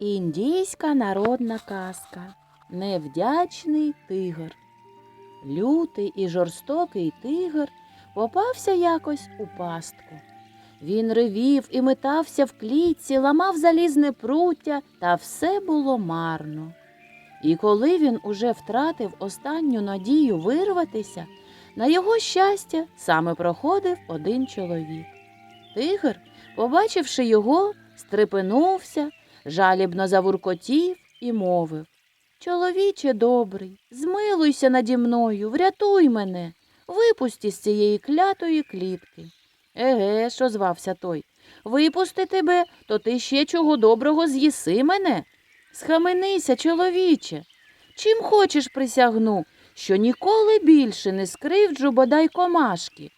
Індійська народна казка Невдячний тигр. Лютий і жорстокий тигр попався якось у пастку. Він ревів і метався в клітці, ламав залізне пруття, та все було марно. І коли він уже втратив останню надію вирватися, на його щастя саме проходив один чоловік. Тигр, побачивши його, стрепенувся, жалібно завуркотів і мовив Чоловіче добрий, змилуйся наді мною, врятуй мене, випусти з цієї клятої клітки. Еге ж, озвався той. Випусти тебе, то ти ще чого доброго з'їси мене. Схаменися, чоловіче. Чим хочеш присягну, що ніколи більше не скривджу бодай комашки.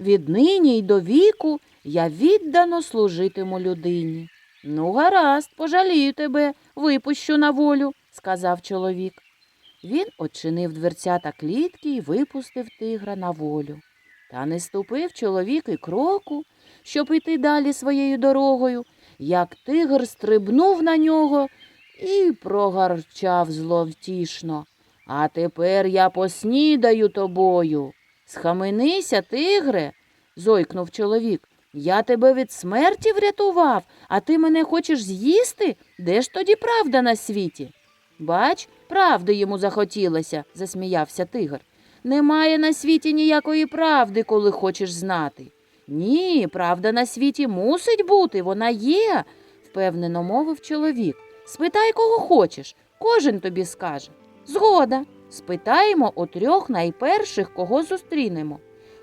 Віднині й до віку я віддано служитиму людині. Ну, гаразд, пожалію тебе, випущу на волю, сказав чоловік. Він очинив дверцята клітки і випустив тигра на волю. Та не ступив чоловік і кроку, щоб іти далі своєю дорогою, як тигр стрибнув на нього і прогарчав зловтішно. А тепер я поснідаю тобою. Схаменися, тигре, зойкнув чоловік. Я тебе від смерті врятував, а ти мене хочеш з'їсти? Де ж тоді правда на світі? Бач, правди йому захотілося, засміявся тигр. Немає на світі ніякої правди, коли хочеш знати. Ні, правда на світі мусить бути, вона є, впевнено мовив чоловік. Спитай, кого хочеш, кожен тобі скаже. Згода. Спитаємо у трьох найперших, кого зустрінемо.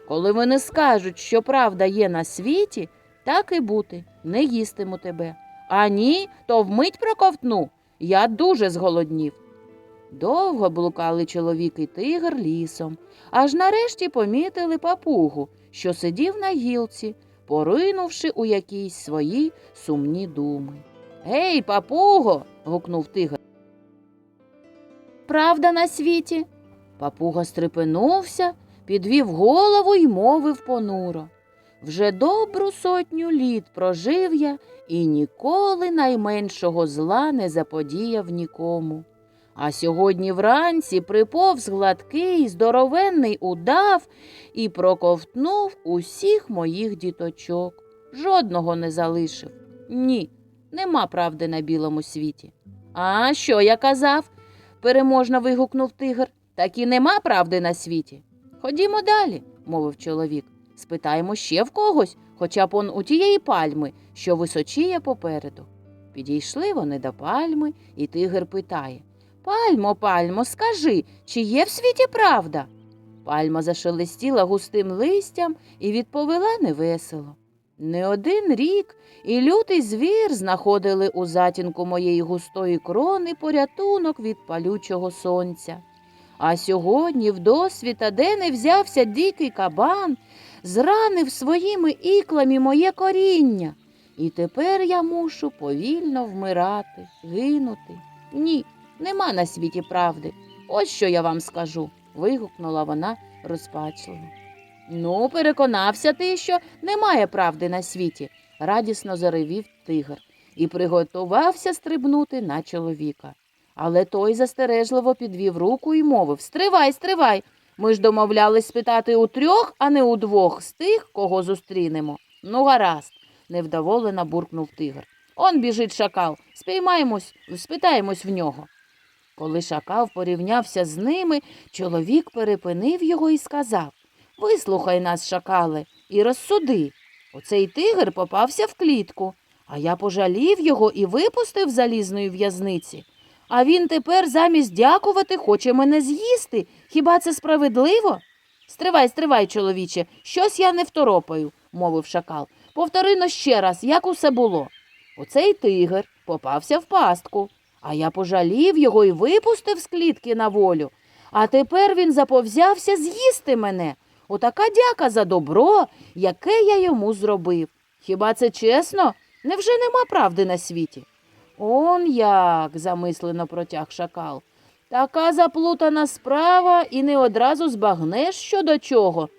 Коли вони скажуть, що правда є на світі, так і бути, не їстиму тебе. А ні, то вмить проковтну. Я дуже зголоднів. Довго блукали чоловік і тигр лісом, аж нарешті помітили папугу, що сидів на гілці, поринувши у якісь свої сумні думи. Гей, папуго. гукнув тигр. Правда на світі? Папуга стрепенувся, підвів голову й мовив понуро. Вже добру сотню літ прожив я і ніколи найменшого зла не заподіяв нікому. А сьогодні вранці приповз гладкий, здоровенний удав і проковтнув усіх моїх діточок. Жодного не залишив. Ні, нема правди на білому світі. А що я казав? переможно вигукнув тигр. Так і нема правди на світі. Ходімо далі, мовив чоловік. Спитаємо ще в когось, хоча б он у тієї пальми, що височіє попереду. Підійшли вони до пальми, і тигр питає Пальмо, пальмо, скажи, чи є в світі правда? Пальма зашелестіла густим листям і відповіла невесело. Не один рік і лютий звір знаходили у затінку моєї густої крони порятунок від палючого сонця. А сьогодні, вдосвіта, де не взявся дикий кабан, зранив своїми іклами моє коріння. І тепер я мушу повільно вмирати, гинути. Ні, нема на світі правди. Ось що я вам скажу, вигукнула вона розпачливо. Ну, переконався ти, що немає правди на світі, радісно заревів тигр і приготувався стрибнути на чоловіка. Але той застережливо підвів руку і мовив Стривай, стривай. Ми ж домовлялись спитати у трьох, а не у двох з тих, кого зустрінемо. Ну, гаразд, невдоволено буркнув тигр. Он біжить шакал. Спіймаємось, спитаємось в нього. Коли шакал порівнявся з ними, чоловік перепинив його і сказав Вислухай нас, шакале, і розсуди. Оцей тигр попався в клітку, а я пожалів його і випустив залізної в'язниці. А він тепер замість дякувати хоче мене з'їсти. Хіба це справедливо? Стривай, стривай, чоловіче, щось я не второпаю, мовив шакал. Повтори но ще раз, як усе було. Оцей тигр попався в пастку, а я пожалів його і випустив з клітки на волю. А тепер він заповзявся з'їсти мене. Отака дяка за добро, яке я йому зробив. Хіба це чесно? Невже нема правди на світі? Он як, замислено протяг шакал. Така заплутана справа і не одразу збагнеш що до чого.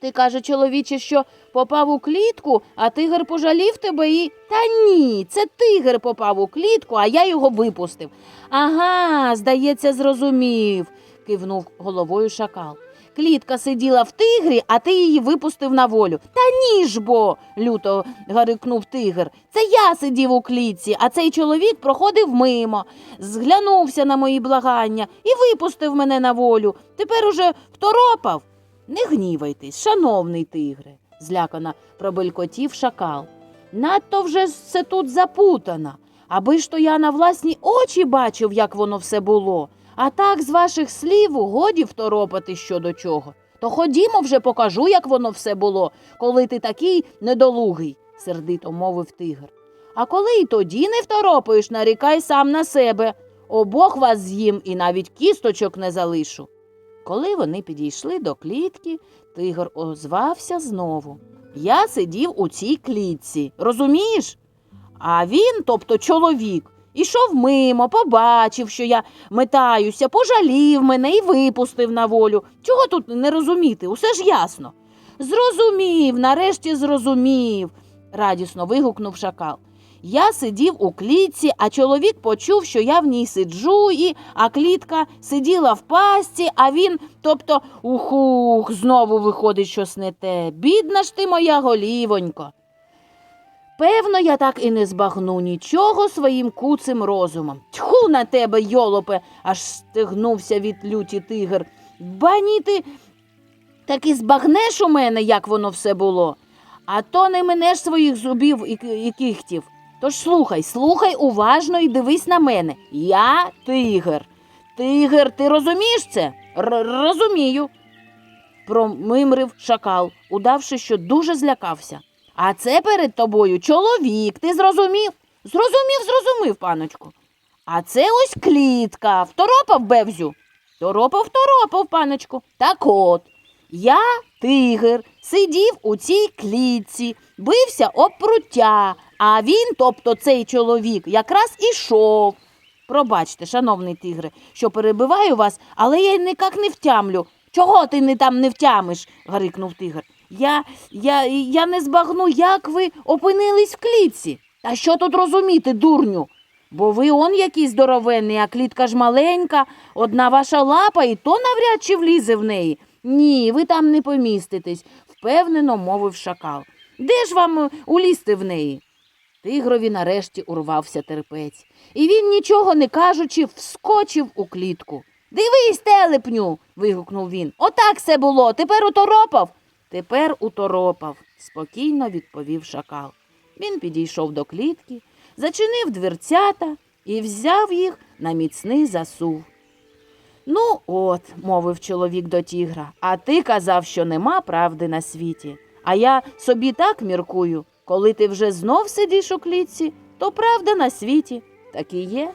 Ти каже, чоловіче, що попав у клітку, а тигр пожалів тебе і. Та ні, це тигр попав у клітку, а я його випустив. Ага, здається, зрозумів, кивнув головою шакал. Клітка сиділа в тигрі, а ти її випустив на волю. Та ні ж бо. люто гарикнув тигр. Це я сидів у клітці, а цей чоловік проходив мимо, зглянувся на мої благання і випустив мене на волю. Тепер уже второпав. Не гнівайтесь, шановний тигре, злякано пробелькотів шакал. Надто вже все тут запутано. Аби ж то я на власні очі бачив, як воно все було. А так з ваших слів годі второпати що до чого. То ходімо вже покажу, як воно все було, коли ти такий недолугий, сердито мовив тигр. А коли й тоді не второпаєш, нарікай сам на себе. Обох вас з'їм і навіть кісточок не залишу. Коли вони підійшли до клітки, тигр озвався знову. Я сидів у цій клітці, розумієш? А він, тобто чоловік, ішов мимо, побачив, що я метаюся, пожалів мене і випустив на волю. Чого тут не розуміти? Усе ж ясно. Зрозумів, нарешті зрозумів, радісно вигукнув шакал. Я сидів у клітці, а чоловік почув, що я в ній сиджу, і, а клітка сиділа в пастці, а він, тобто, ухух, знову виходить щось не те. Бідна ж ти моя голівонько. Певно, я так і не збагну нічого своїм куцим розумом. Тьху на тебе, йолопе, аж стигнувся від люті тигр. Бані ти таки збагнеш у мене, як воно все було, а то не минеш своїх зубів і, і кіхтів. Тож слухай, слухай уважно і дивись на мене. Я тигр. Тигр, ти розумієш це? Р- розумію. Промимрив шакал, удавши, що дуже злякався. А це перед тобою чоловік, ти зрозумів? Зрозумів, зрозумів, паночку. А це ось клітка. Второпав бевзю. Второпав, второпав, паночку. Так от, я, тигр, сидів у цій клітці, бився об пруття, а він, тобто цей чоловік, якраз ішов. Пробачте, шановний тигре, що перебиваю вас, але я ніяк не втямлю. Чого ти не там не втямиш? гарикнув тигр. Я, я, я не збагну, як ви опинились в клітці. Та що тут розуміти, дурню? Бо ви он який здоровенний, а клітка ж маленька, одна ваша лапа і то навряд чи влізе в неї. Ні, ви там не поміститесь, впевнено мовив шакал. Де ж вам е, улізти в неї? Тигрові нарешті урвався терпець, і він, нічого не кажучи, вскочив у клітку. Дивись, телепню. вигукнув він. Отак все було. Тепер уторопав. Тепер уторопав, спокійно відповів шакал. Він підійшов до клітки, зачинив дверцята і взяв їх на міцний засув. Ну, от, мовив чоловік до тігра, а ти казав, що нема правди на світі. А я собі так міркую, коли ти вже знов сидиш у клітці, то правда на світі так і є.